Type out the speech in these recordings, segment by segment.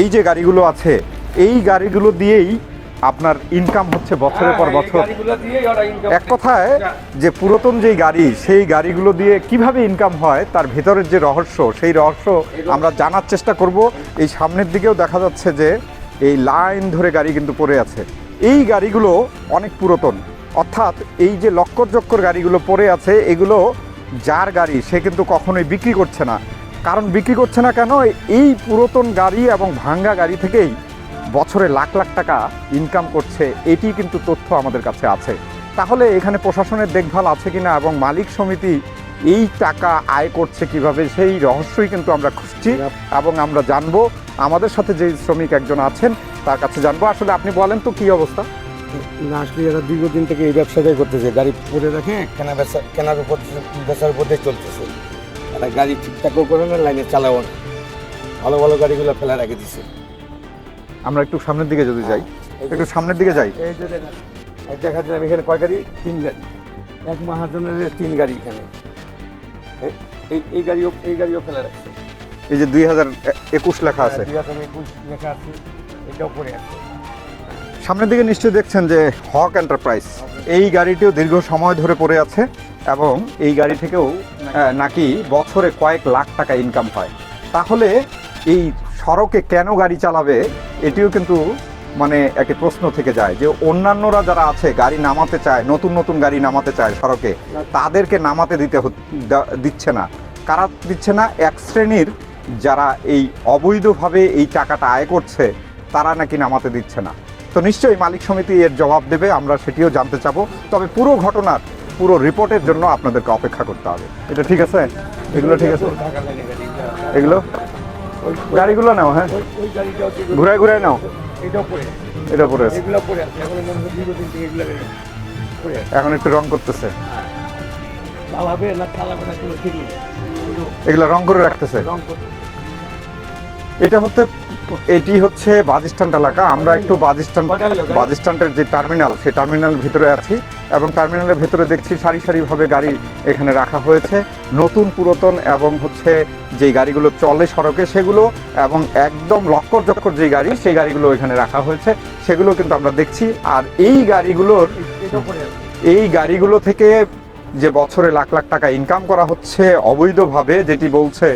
এই যে গাড়িগুলো আছে এই গাড়িগুলো দিয়েই আপনার ইনকাম হচ্ছে বছরের পর বছর। এক কথায় যে। পুরাতন যেই গাড়ি সেই গাড়িগুলো দিয়ে কীভাবে ইনকাম হয় তার ভেতরের যে রহস্য সেই রহস্য আমরা জানার চেষ্টা করব। এই সামনের দিকেও দেখা যাচ্ছে যে এই লাইন ধরে গাড়ি কিন্তু পড়ে আছে। এই গাড়িগুলো অনেক পুরাতন। অর্থাৎ এই যে লক্কর চক্কর গাড়িগুলো পড়ে আছে এগুলো যার গাড়ি সে কিন্তু কখনোই বিক্রি করছে না। কারণ বিক্রি করছে না কেন? এই পুরাতন গাড়ি এবং ভাঙ্গা গাড়ি থেকেই বছরে লাখ লাখ টাকা ইনকাম করছে। এটি কিন্তু তথ্য আমাদের কাছে আছে। তাহলে এখানে প্রশাসনের দেখভাল আছে কিনা এবং মালিক সমিতি এই টাকা আয় করছে কীভাবে সেই রহস্যই কিন্তু আমরা খুঁজছি এবং আমরা জানব। আমাদের সাথে যে শ্রমিক একজন আছেন তার কাছে জানব। আসলে আপনি বলেন তো কি অবস্থা? না আসলে এরা দীর্ঘদিন থেকে এই ব্যবসাটাই করতেছে। গাড়ি পরে রাখে কেনা বেচা কেনার উপর বেচার উপর চলতেছে। এরা গাড়ি ঠিকঠাকও করে না লাইনে চালাও না। ভালো ভালো গাড়িগুলো ফেলে রেখে দিছে। আমরা একটু সামনের দিকে যদি যাই। একটু সামনের দিকে যাই। এই যে দেখা যায় এখানে কয় গাড়ি? তিন গাড়ি। এক মাহাজনের তিন গাড়ি এখানে। এই- এই গাড়িও এই গাড়িও ফেলে রাখছে এই যে দুই হাজার একুশ লেখা আছে। দুই হাজার একুশ লেখা আছে। এটাও পরে আছে। সামনের দিকে নিশ্চয়ই দেখছেন যে হক এন্টারপ্রাইজ। এই গাড়িটিও দীর্ঘ সময় ধরে পড়ে আছে এবং এই গাড়ি থেকেও নাকি বছরে কয়েক লাখ টাকা ইনকাম হয়? তাহলে এই সড়কে কেন গাড়ি চালাবে? এটিও কিন্তু মানে একটি প্রশ্ন থেকে যায় যে অন্যান্যরা যারা আছে, গাড়ি নামাতে চায়, নতুন নতুন গাড়ি নামাতে চায় সড়কে, তাদেরকে নামাতে দিতে দিচ্ছে না। কারা দিচ্ছে না? এক শ্রেণির যারা এই অবৈধভাবে এই টাকাটা আয় করছে, তারা নাকি নামাতে দিচ্ছে না। তো নিশ্চয়ই মালিক সমিতি এর জবাব দেবে, আমরা সেটিও জানতে চাবো। তবে পুরো ঘটনার পুরো রিপোর্টের জন্য আপনাদেরকে অপেক্ষা করতে হবে। এটা ঠিক আছে? এগুলো ঠিক আছে? এগুলো? গাড়িগুলো নাও হ্যাঁ। ঘুরায় ঘুরায় নাও। এটা পরে আছে। এখন একটু রং করতেছে। এগুলো রং করে রাখতেছে। এটা হচ্ছে এটি হচ্ছে বাস স্ট্যান্ড এলাকা। আমরা একটু বাস স্ট্যান্ড বাস যে টার্মিনাল সেই টার্মিনালের ভিতরে আছি এবং টার্মিনালের ভিতরে দেখছি সারি সারিভাবে গাড়ি এখানে রাখা হয়েছে। নতুন, পুরাতন এবং হচ্ছে যে গাড়িগুলো চলে সড়কে সেগুলো এবং একদম লক্কর চক্কর যে গাড়ি, সেই গাড়িগুলো এখানে রাখা হয়েছে। সেগুলো কিন্তু আমরা দেখছি। আর এই গাড়িগুলোর এই গাড়িগুলো থেকে যে বছরে লাখ লাখ টাকা ইনকাম করা হচ্ছে অবৈধভাবে, যেটি বলছে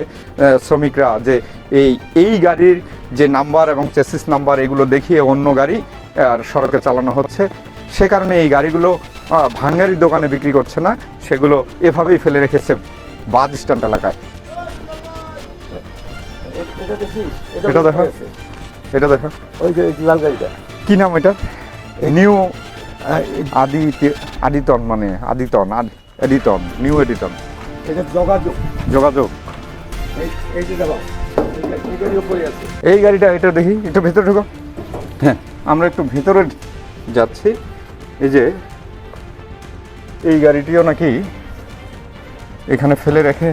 শ্রমিকরা যে এই এই গাড়ির যে নাম্বার এবং চেসিস নাম্বার এগুলো দেখিয়ে অন্য গাড়ি আর সড়কে চালানো হচ্ছে। সে কারণে এই গাড়িগুলো ভাঙ্গারির দোকানে বিক্রি করছে না। সেগুলো এভাবেই ফেলে রেখেছে বাস স্ট্যান্ড এলাকায়। এটা দেখি এটা দেখো। ওই যে লাল গাড়িটা। কি নাম এটা? নিউ আদি আদিতন মানে আদিতন আদি- এডিটন নিউ এডিটন এটা যোগাযোগ। যোগাযোগ। এই যে এই গাড়িটা, এটা দেখি একটু ভেতরে ঢুকো হ্যাঁ আমরা একটু ভেতরে যাচ্ছি। এই যে, এই গাড়িটিও নাকি এখানে ফেলে রেখে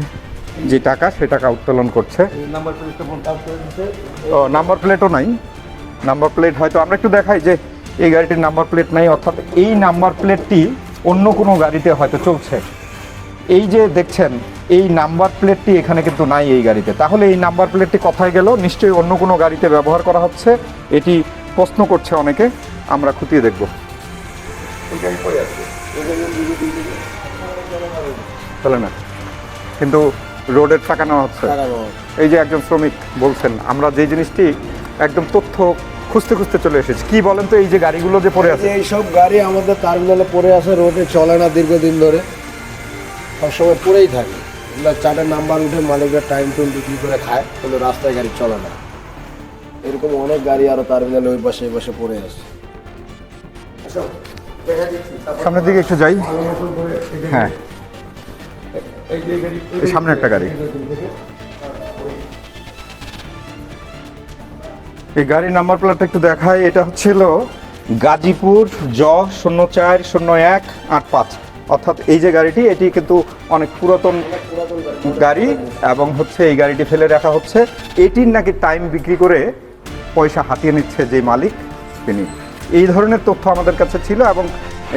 যে টাকা, সে টাকা উত্তোলন করছে। ও নাম্বার প্লেটও নাই। নাম্বার প্লেট হয়তো আমরা একটু দেখাই যে এই গাড়িটির নাম্বার প্লেট নাই, অর্থাৎ এই নাম্বার প্লেটটি অন্য কোনো গাড়িতে হয়তো চলছে। এই যে দেখছেন এই নাম্বার প্লেটটি এখানে কিন্তু নাই এই গাড়িতে। তাহলে এই নাম্বার প্লেটটি কোথায় গেল? নিশ্চয়ই অন্য কোনো গাড়িতে ব্যবহার করা হচ্ছে। এটি প্রশ্ন করছে অনেকে। আমরা খুঁটিয়ে দেখব। তাহলে না। কিন্তু রোডের টাকা নেওয়া হচ্ছে। এই যে একজন শ্রমিক বলছেন আমরা যে জিনিসটি একদম তথ্য খুঁজতে খুঁজতে চলে এসেছি। কি বলেন তো এই যে গাড়িগুলো যে পড়ে আছে? এই সব গাড়ি আমাদের টার্মিনালে পড়ে আছে রোডে চলে না দীর্ঘদিন ধরে। সবসময় পড়েই থাকে। চার্টের নাম্বার উঠে মালিকরা টাইম টুম বিক্রি করে খায় কিন্তু রাস্তায় গাড়ি চলে না। এরকম অনেক গাড়ি আরও টার্মিনালে ওই পাশে এই পাশে পড়ে আছে। সামনের দিকে একটু যাই। হ্যাঁ। সামনে একটা গাড়ি। এই গাড়ির নাম্বার প্লেটটা একটু দেখায় এটা হচ্ছিল গাজীপুর জ শূন্য চার শূন্য এক আট পাঁচ। অর্থাৎ এই যে গাড়িটি, এটি কিন্তু অনেক পুরাতন গাড়ি এবং হচ্ছে এই গাড়িটি ফেলে রাখা হচ্ছে। এটির নাকি টাইম বিক্রি করে পয়সা হাতিয়ে নিচ্ছে যে মালিক তিনি। এই ধরনের তথ্য আমাদের কাছে ছিল এবং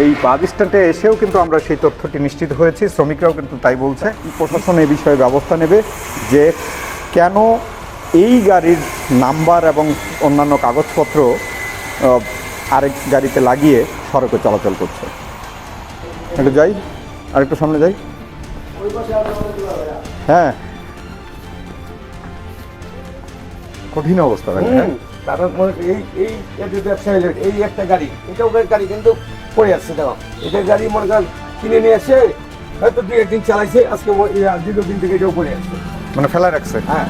এই বাস স্ট্যান্ডে এসেও কিন্তু আমরা সেই তথ্যটি নিশ্চিত হয়েছি। শ্রমিকরাও কিন্তু তাই বলছে। প্রশাসন এ বিষয়ে ব্যবস্থা নেবে যে কেন এই গাড়ির নাম্বার এবং অন্যান্য কাগজপত্র আরেক গাড়িতে লাগিয়ে সড়কে চলাচল করছে। একটু যাই আর একটু সামনে যাই। হ্যাঁ। কঠিন অবস্থা হ্যাঁ? তারপর এই এই এদের ব্যবসায়ী এই একটা গাড়ি এটাও ওদের গাড়ি কিন্তু পড়ে আসছে দেখো। এটার গাড়ি মনে করেন কিনে নিয়ে এসে হয়তো দুই একদিন চালাইছে আজকে ও- দিন থেকে এটাও পড়ে আসছে মানে ফেলা রাখছে? হ্যাঁ।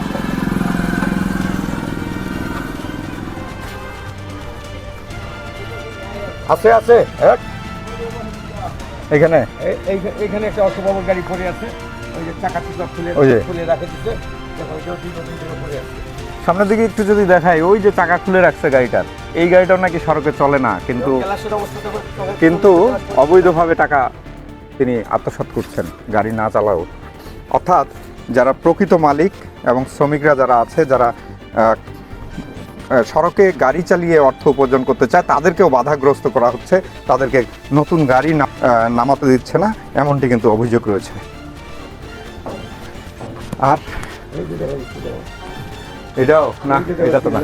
আছে আছে হ্যাঁ এখানে? এই- একটা গাড়ি পড়ে আছে। ওই যে চাকা চুকা খুলে। খুলে রাখে দিচ্ছে সামনের দিকে একটু যদি দেখাই ওই যে চাকা খুলে রাখছে গাড়িটার এই গাড়িটাও নাকি সড়কে চলে না কিন্তু কিন্তু অবৈধভাবে টাকা তিনি আত্মসাৎ করছেন গাড়ি না চালাও। অর্থাৎ যারা প্রকৃত মালিক এবং শ্রমিকরা যারা আছে যারা সড়কে গাড়ি চালিয়ে অর্থ উপার্জন করতে চায়, তাদেরকেও বাধাগ্রস্ত করা হচ্ছে। তাদেরকে নতুন গাড়ি নামাতে দিচ্ছে না, এমনটি কিন্তু অভিযোগ রয়েছে। আর। এটাও না, এটা তো না।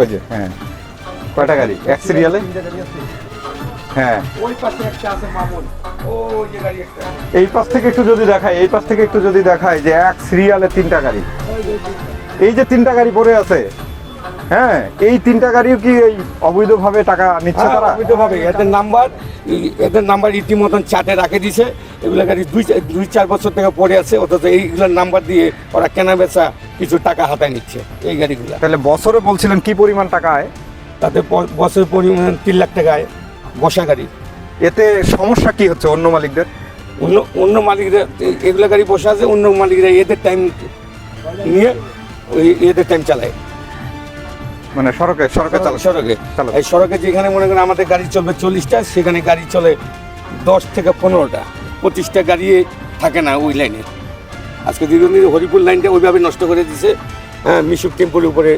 ওই যে হ্যাঁ। কয়টা গাড়ি? এক সিরিয়ালে। হ্যাঁ। এই পাশ থেকে একটু যদি দেখায় এই পাশ থেকে একটু যদি দেখায় যে এক সিরিয়ালে তিনটা গাড়ি। এই যে তিনটা গাড়ি পড়ে আছে হ্যাঁ এই তিনটা গাড়িও কি এই অবৈধভাবে টাকা নিচ্ছে তারা? অবৈধভাবে। এদের নাম্বার এদের নাম্বার রীতিমতন চাটে রাখে দিছে। এগুলো গাড়ি দুই দুই চার বছর থেকে পড়ে আছে অথচ এইগুলোর নাম্বার দিয়ে ওরা কেনা বেচা কিছু টাকা হাতায় নিচ্ছে এই গাড়িগুলো। তাহলে বছরে বলছিলেন কি পরিমাণ টাকা আয়? তাতে বছরের পরিমাণ তিন লাখ টাকায় বসা গাড়ি। এতে সমস্যা কি হচ্ছে অন্য মালিকদের? অন্য অন্য মালিকরা এগুলো গাড়ি বসে আছে অন্য মালিকরা এদের টাইম নিয়ে এদের টাইম চালায়। মানে সড়কে সড়কে চালাচ্ছে সড়কে। এই সড়কে যেখানে মনে করেন আমাদের গাড়ি চলবে চল্লিশটা সেখানে গাড়ি চলে দশ থেকে পনেরোটা। পঁচিশটা গাড়ি থাকে না ওই লাইনে আজকে দীর্ঘদিন হরিপুর লাইনটা ওইভাবে নষ্ট করে দিছে। হ্যাঁ মিশুক টেম্পোর উপরে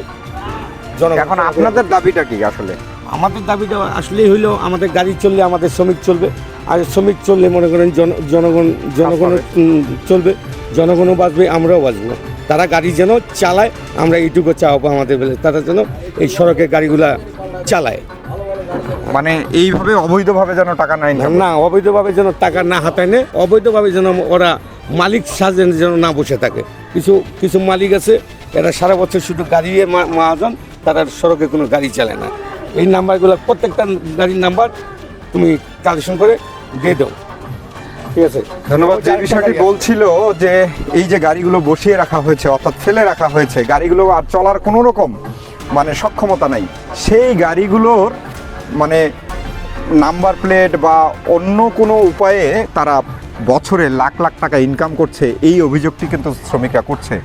এখন আপনাদের দাবিটা কি আসলে? আমাদের দাবিটা আসলেই হইল আমাদের গাড়ি চললে আমাদের শ্রমিক চলবে। আর শ্রমিক চললে মনে করেন জন জনগণ জনগণ চলবে। জনগণও বাঁচবে আমরাও বাঁচবো। তারা গাড়ি যেন চালায় আমরা এইটুকু চাওয়াবো আমাদের বেলে। তারা যেন এই সড়কের গাড়িগুলা চালায়। মানে এইভাবে অবৈধভাবে যেন টাকা নেয় না না অবৈধভাবে যেন টাকা না হাতায় নেয় অবৈধভাবে যেন ওরা মালিক সাজেন যেন না বসে থাকে। কিছু কিছু মালিক আছে এরা সারা বছর শুধু গাড়ি মহাজন তারা সড়কে কোনো গাড়ি চালায় না। এই নাম্বারগুলো প্রত্যেকটা গাড়ির নাম্বার তুমি কালেকশন করে দিয়ে দাও। ঠিক আছে। ধন্যবাদ যে বিষয়টি বলছিল যে এই যে গাড়িগুলো বসিয়ে রাখা হয়েছে অর্থাৎ ফেলে রাখা হয়েছে গাড়িগুলো আর চলার কোনো রকম মানে সক্ষমতা নাই। সেই গাড়িগুলোর মানে নাম্বার প্লেট বা অন্য কোনো উপায়ে তারা বছরে লাখ লাখ টাকা ইনকাম করছে এই অভিযোগটি কিন্তু শ্রমিকরা করছে।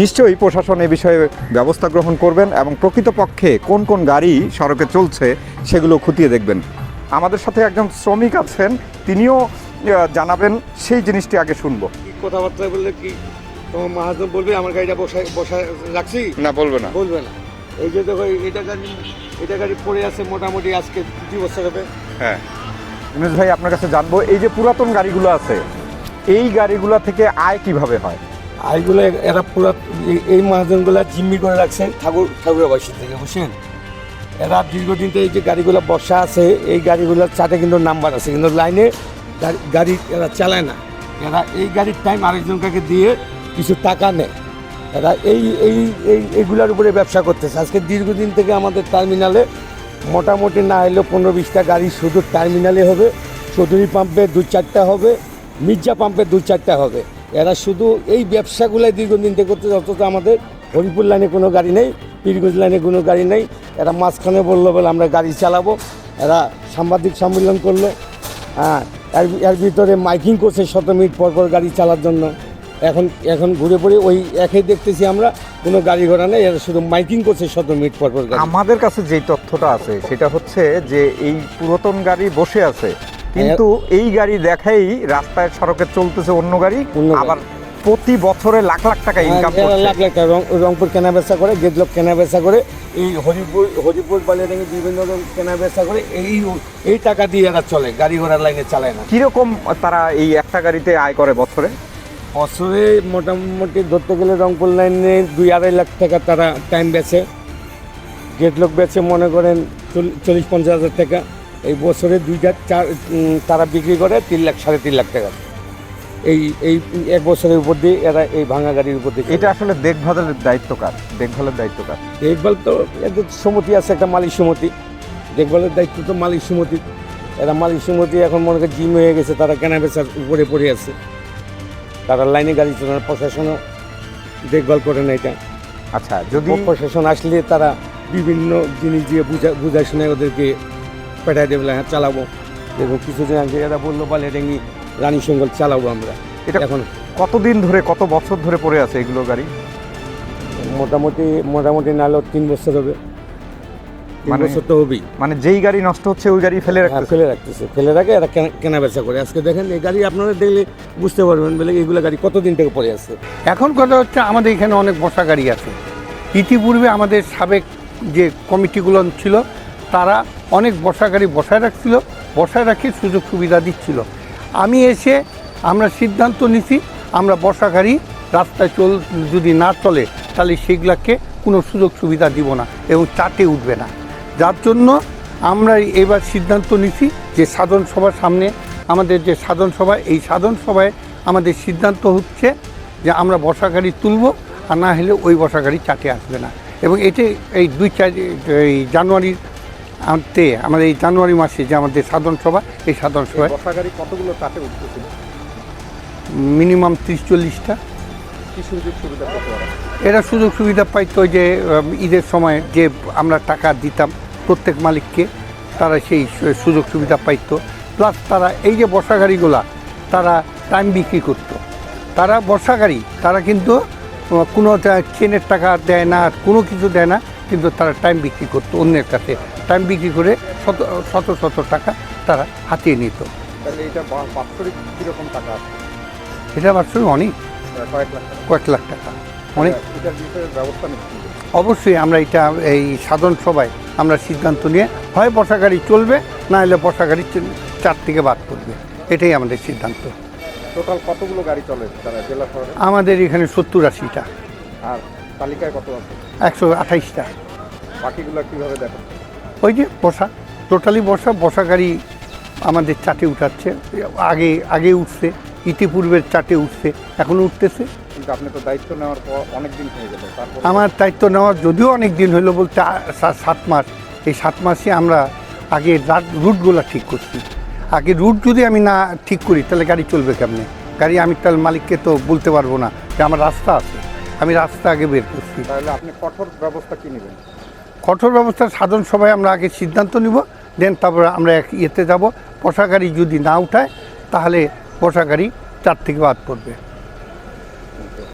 নিশ্চয়ই প্রশাসন এ বিষয়ে ব্যবস্থা গ্রহণ করবেন এবং প্রকৃতপক্ষে কোন কোন গাড়ি সড়কে চলছে সেগুলো খতিয়ে দেখবেন। আমাদের সাথে একজন শ্রমিক আছেন তিনিও জানাবেন সেই জিনিসটি আগে শুনব। কথাবার্তা বললে কি? তোমার মহাজন বলবে আমার গাড়িটা বসায় বসায় রাখছি? না বলবে না। বলবে না। এই যে দেখো এটা গাড়ি এটা গাড়ি পড়ে আছে মোটামুটি আজকে দুই বছর হবে। হ্যাঁ। ইনুজ ভাই আপনার কাছে জানব এই যে পুরাতন গাড়িগুলো আছে এই গাড়িগুলো থেকে আয় কীভাবে হয়? আর এইগুলো এরা পুরো এই- এই মহাজনগুলা জিম্মি করে রাখছেন ঠাকুর ঠাকুরের বয়সী থেকে বুঝছেন? এরা দীর্ঘদিন থেকে এই যে গাড়িগুলো বসা আছে এই গাড়িগুলোর চাটে কিন্তু নাম্বার আছে কিন্তু লাইনে গাড়ি- এরা চালায় না। এরা এই গাড়ির টাইম আরেকজনকে দিয়ে কিছু টাকা নেয়। এরা এই এই এই, এইগুলোর উপরে ব্যবসা করতেছে। আজকে দীর্ঘদিন থেকে আমাদের টার্মিনালে মোটামুটি না হলেও পনেরো বিশটা গাড়ি শুধু টার্মিনালে হবে। চৌধুরী পাম্পে দু চারটা হবে, মির্জা পাম্পে দু চারটা হবে। এরা শুধু এই ব্যবসাগুলাই দীর্ঘদিন থেকে করতে অথচ আমাদের হরিপুর লাইনে কোনো গাড়ি নেই, পীরগঞ্জ লাইনে কোনো গাড়ি নেই। এরা মাঝখানে বলল, বলে আমরা গাড়ি চালাবো। এরা সাংবাদিক সম্মেলন করল। হ্যাঁ এর এর ভিতরে মাইকিং করছে শত মিনিট পর পর গাড়ি চালার জন্য। এখন এখন ঘুরে পড়ে ওই একই দেখতেছি আমরা কোনো গাড়ি ঘোড়া নেই এরা শুধু মাইকিং করছে শত মিনিট পর পর গাড়ি। আমাদের কাছে যে তথ্যটা আছে সেটা হচ্ছে যে এই পুরাতন গাড়ি বসে আছে। কিন্তু এই গাড়ি দেখাই রাস্তায় সড়কে চলতেছে অন্য গাড়ি অন্য গাড়ি। আবার প্রতি বছরে লাখ লাখ টাকা ইনকাম হ্যাঁ, করছে লাখ লাখ টাকা রংপুর কেনা বেচা করে গেদলক কেনা বেচা করে এই হরিপুর হরিপুর বালিয়াডাঙ্গি বিভিন্ন রকম কেনা বেচা করে এই এই টাকা দিয়ে এরা চলে গাড়ি ঘোড়ার লাইনে চালায় না। কীরকম তারা এই একটা গাড়িতে আয় করে বছরে? বছরে মোটামুটি ধরতে গেলে রংপুর লাইনে দুই আড়াই লাখ টাকা তারা টাইম বেচে। গেট লোক বেচে মনে করেন চল- চল্লিশ পঞ্চাশ হাজার টাকা। এই বছরে দুইটা চার তারা বিক্রি করে তিন লাখ সাড়ে তিন লাখ টাকা। এই এই এক বছরের উপর দিয়ে এরা এই ভাঙা গাড়ির উপর দিয়ে এটা আসলে দেখভালের দায়িত্ব কার? দেখভালের দায়িত্ব কার? দেখভাল তো এদের সমিতি আছে একটা মালিক সমিতি দেখভালের দায়িত্ব তো মালিক সমিতি এরা মালিক সমিতি এখন মনে করেন জিম হয়ে গেছে তারা কেনা বেচার উপরে পড়ে আছে। তারা লাইনে গাড়ি চালানোর প্রশাসনও দেখভাল করে না এটা। আচ্ছা যদি প্রশাসন আসলে তারা বিভিন্ন জিনিস দিয়ে বুঝা বুঝায় শুনে ওদেরকে পেটাই দেবে হ্যাঁ চালাবো। এবং কিছুদিন আগে এরা বলল বলে ডেঙ্গি রানী সঙ্গল চালাবো আমরা। এটা এখন কতদিন ধরে কত বছর ধরে পড়ে আছে এগুলো গাড়ি? মোটামুটি মোটামুটি নাহলেও তিন বছর হবে। মানে- বছর তো হবেই। মানে যেই গাড়ি নষ্ট হচ্ছে ওই গাড়ি ফেলে হ্যাঁ, রাখতেছে। ফেলে রাখতেছে। ফেলে রাখে এরা কেনা- কেনা বেচা করে। আজকে দেখেন এই গাড়ি আপনারা দেখলে বুঝতে পারবেন বলে এইগুলো গাড়ি কতদিন থেকে পড়ে আছে। এখন কথা হচ্ছে আমাদের এখানে অনেক বসা গাড়ি আছে। ইতিপূর্বে আমাদের সাবেক যে কমিটিগুলো ছিল তারা অনেক বসা গাড়ি বসায় রাখছিল। বসায় রাখি সুযোগ সুবিধা দিচ্ছিল। আমি এসে আমরা সিদ্ধান্ত নিছি, আমরা গাড়ি রাস্তায় চল যদি না চলে, তাহলে সেগুলাকে কোনো সুযোগ সুবিধা দিব না এবং চাটে উঠবে না। যার জন্য আমরা এবার সিদ্ধান্ত নিছি যে সাধন সভার সামনে আমাদের যে সাধন সভা, এই সাধন সভায় আমাদের সিদ্ধান্ত হচ্ছে যে আমরা গাড়ি তুলব আর না হলে ওই গাড়ি চাটে আসবে না। এবং এতে এই দুই চার এই জানুয়ারির আনতে আমাদের এই জানুয়ারি মাসে যে আমাদের সাধন সভা এই সাধারণ সভায় বসা গাড়ি কতগুলো তাতে উঠতেছিল মিনিমাম তিরিশ চল্লিশটা। এরা সুযোগ সুবিধা পাইতো যে ঈদের সময় যে আমরা টাকা দিতাম প্রত্যেক মালিককে তারা সেই সুযোগ সুবিধা পাইতো। প্লাস তারা এই যে বর্ষা গাড়িগুলা তারা টাইম বিক্রি করতো। তারা বর্ষা গাড়ি তারা কিন্তু কোনো চেনের টাকা দেয় না কোনো কিছু দেয় না। কিন্তু তারা টাইম বিক্রি করতো অন্যের কাছে। টাইম বিক্রি করে শত শত শত টাকা তারা হাতিয়ে নিত। তাহলে এটা বাৎসরিক কীরকম টাকা আছে? এটা বাৎসরিক অনেক। কয়েক লাখ টাকা। অনেক। অবশ্যই আমরা এটা এই সাধারণ সভায় আমরা সিদ্ধান্ত নিয়ে হয় বসা গাড়ি চলবে না হলে বসা গাড়ি চার থেকে বাদ করবে এটাই আমাদের সিদ্ধান্ত। টোটাল কতগুলো গাড়ি চলে তারা জেলা শহরে? আমাদের এখানে সত্তর আশিটা। আর তালিকায় কত আছে? একশো আঠাইশটা। বাকিগুলো কীভাবে দেখো? ওই যে বসা টোটালি বসা বসা গাড়ি আমাদের চাটে উঠাচ্ছে। আগে আগে উঠছে ইতিপূর্বের চাটে উঠছে এখন উঠতেছে। কিন্তু আপনি তো দায়িত্ব নেওয়ার পর অনেক দিন হয়ে গেল আমার দায়িত্ব নেওয়া যদিও অনেক দিন হলো বলতে সাত মাস। এই সাত মাসে আমরা আগে রুটগুলো ঠিক করছি। আগে রুট যদি আমি না ঠিক করি তাহলে গাড়ি চলবে কেমনে? গাড়ি আমি তাহলে মালিককে তো বলতে পারব না যে আমার রাস্তা আছে। আমি রাস্তা আগে বের করছি। তাহলে আপনি কঠোর ব্যবস্থা কি নেবেন? কঠোর ব্যবস্থা সাধারণ সভায় আমরা আগে সিদ্ধান্ত নিব দেন তারপরে আমরা এক ইয়েতে যাব। বসা গাড়ি যদি না উঠায় তাহলে বসা গাড়ি চার থেকে বাদ পড়বে।